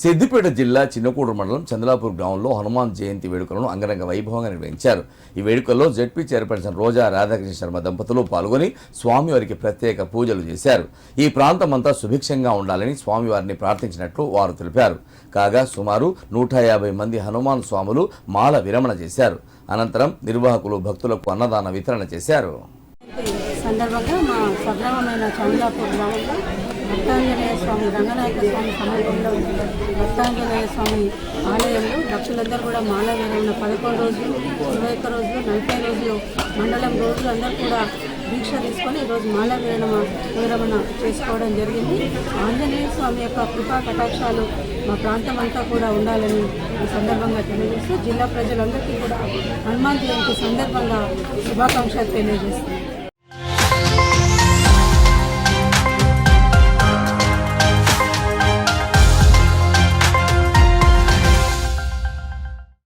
సిద్దిపేట జిల్లా చిన్నకూడు మండలం చంద్రాపూర్ గ్రామంలో హనుమాన్ జయంతి వేడుకలను అంగరంగ వైభవంగా నిర్వహించారు. ఈ వేడుకల్లో జెడ్పీ చైర్పర్సన్ రోజా రాధాకృష్ణ శర్మ దంపతులు పాల్గొని స్వామివారికి ప్రత్యేక పూజలు చేశారు. ఈ ప్రాంతమంతా సుభిక్షంగా ఉండాలని స్వామివారిని ప్రార్థించినట్లు వారు తెలిపారు. కాగా సుమారు నూట యాభై మంది హనుమాన్ స్వాములు మాల విరమణ చేశారు. అనంతరం నిర్వాహకులు భక్తులకు అన్నదాన వితరణ చేశారు. సందర్భంగా మా స్వగ్రామమైన చంద్రాపూర్ గ్రామంలో స్వామి రంగనాయక స్వామి సమీపంలో దత్తాంజనేయ స్వామి ఆలయంలో భక్తులందరూ కూడా మాల పదకొండు రోజులు ఇరవై ఒక్క రోజులు నలభై రోజులు మండలం రోజులు అందరూ కూడా దీక్ష తీసుకొని ఈరోజు మాల విరమణ విరమణ చేసుకోవడం జరిగింది. ఆంజనేయ స్వామి యొక్క కృపా కటాక్షాలు మా ప్రాంతం అంతా కూడా ఉండాలని ఈ సందర్భంగా తెలియజేస్తూ జిల్లా ప్రజలందరికీ కూడా హనుమాన్ జయంతి సందర్భంగా శుభాకాంక్షలు తెలియజేస్తున్నాను.